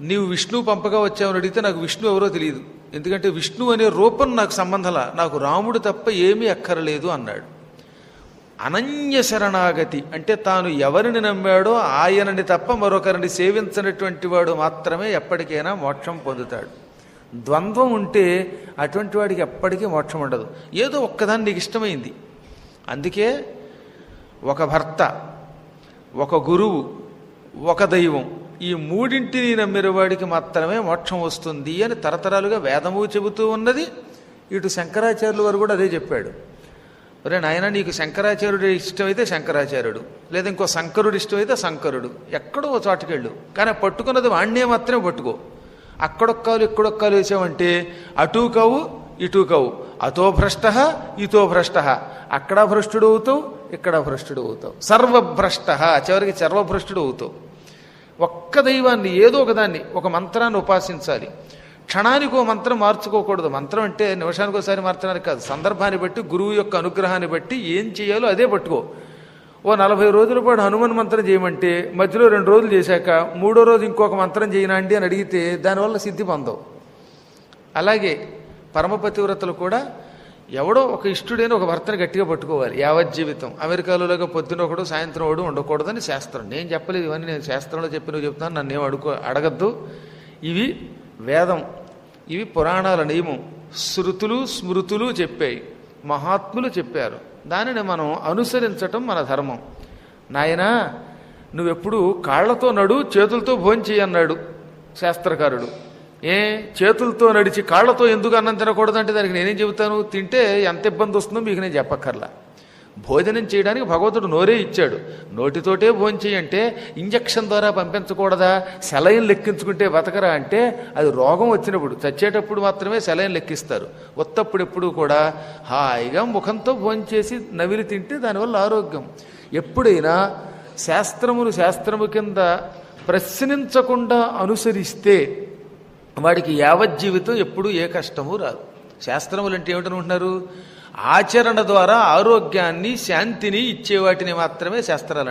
నీవు విష్ణు పంపగా వచ్చావని అడిగితే నాకు విష్ణు ఎవరో తెలియదు. ఎందుకంటే విష్ణు అనే రూపం నాకు సంబంధంలా నాకు రాముడు తప్ప ఏమీ అక్కరలేదు అన్నాడు. అనన్య శరణాగతి అంటే తాను ఎవరిని నమ్మాడో ఆయనని తప్ప మరొకరిని సేవించినటువంటి వాడు మాత్రమే ఎప్పటికైనా మోక్షం పొందుతాడు. ద్వంద్వం ఉంటే అటువంటి వాడికి ఎప్పటికీ మోక్షం ఉండదు. ఏదో ఒక్కదాన్ని నీకు ఇష్టమైంది. అందుకే ఒక భర్త ఒక గురువు ఒక దైవం ఈ మూడింటిని నమ్మిన వాడికి మాత్రమే మోక్షం వస్తుంది అని తరతరాలుగా వేదము చెబుతూ ఉన్నది. ఇటు శంకరాచార్యుల వారు కూడా అదే చెప్పాడు. ఒరే నాయన నీకు శంకరాచార్యుడు ఇష్టమైతే శంకరాచార్యుడు లేదా ఇంకో శంకరుడు ఇష్టమైతే శంకరుడు ఎక్కడో చాటుకెళ్ళు చోటుకెళ్ళు. కానీ పట్టుకున్నది వాణ్ణే మాత్రమే పట్టుకో. అక్కడొక్కాలు ఇక్కడొక్కాలు వేసావంటే అటూ కావు ఇటూ కావు. అతో భ్రష్ట ఇతో భ్రష్ట. అక్కడ భ్రష్టుడు అవుతావు ఇక్కడ భ్రష్టుడు అవుతావు సర్వభ్రష్ట చివరికి సర్వభ్రష్టుడు అవుతావు ఒక్క దైవాన్ని ఏదో ఒకదాన్ని ఒక మంత్రాన్ని ఉపాసించాలి. క్షణానికి ఓ మంత్రం మార్చుకోకూడదు. మంత్రం అంటే నిమిషానికి ఒకసారి మార్చడానికి కాదు. సందర్భాన్ని బట్టి గురువు యొక్క అనుగ్రహాన్ని బట్టి ఏం చేయాలో అదే పట్టుకో. ఓ నలభై రోజుల పాటు హనుమాన్ మంత్రం చేయమంటే మధ్యలో రెండు రోజులు చేశాక మూడో రోజు ఇంకొక మంత్రం చేయనండి అని అడిగితే దానివల్ల సిద్ధి పొందవు. అలాగే పరమపతివ్రతలు కూడా ఎవడో ఒక ఇష్టుడైన ఒక భర్తను గట్టిగా పట్టుకోవాలి. యావత్ జీవితం. అమెరికాలోగా పొద్దున ఒకడు సాయంత్రం ఒకడు ఉండకూడదని శాస్త్రం. నేను చెప్పలేదు ఇవన్నీ. నేను శాస్త్రంలో చెప్పి నువ్వు చెప్తాను నన్ను ఏం అడుకో అడగద్దు. ఇవి వేదం. ఇవి పురాణాల నియమం. శృతులు స్మృతులు చెప్పాయి. మహాత్ములు చెప్పారు. దానిని మనం అనుసరించటం మన ధర్మం. నాయనా నువ్వెప్పుడు కాళ్ళతో నడు చేతులతో భోంచేయన్నాడు శాస్త్రకారుడు. ఏ చేతులతో నడిచి కాళ్ళతో ఎందుకు అన్నం తినకూడదంటే దానికి నేనేం చెబుతాను? తింటే ఎంత ఇబ్బంది వస్తుందో మీకు నేను చెప్పక్కర్లా. భోజనం చేయడానికి భగవంతుడు నోరే ఇచ్చాడు. నోటితోటే భోంచేయంటే ఇంజక్షన్ ద్వారా పంపించకూడదా? సెలైన్ లెక్కించుకుంటే బతకరా అంటే అది రోగం వచ్చినప్పుడు చచ్చేటప్పుడు మాత్రమే సెలైన్ లెక్కిస్తారు. ఒత్తప్పుడు ఎప్పుడు కూడా హాయిగా ముఖంతో భోంచేసి నవిలి తింటే దానివల్ల ఆరోగ్యం. ఎప్పుడైనా శాస్త్రములు శాస్త్రము కింద ప్రశ్నించకుండా అనుసరిస్తే వాడికి యావజ్జీవితం ఎప్పుడూ ఏ కష్టము రాదు. శాస్త్రములు అంటే ఏమిటనుకుంటున్నారు? ఆచరణ ద్వారా ఆరోగ్యాన్ని శాంతిని ఇచ్చే వాటిని మాత్రమే శాస్త్రాలు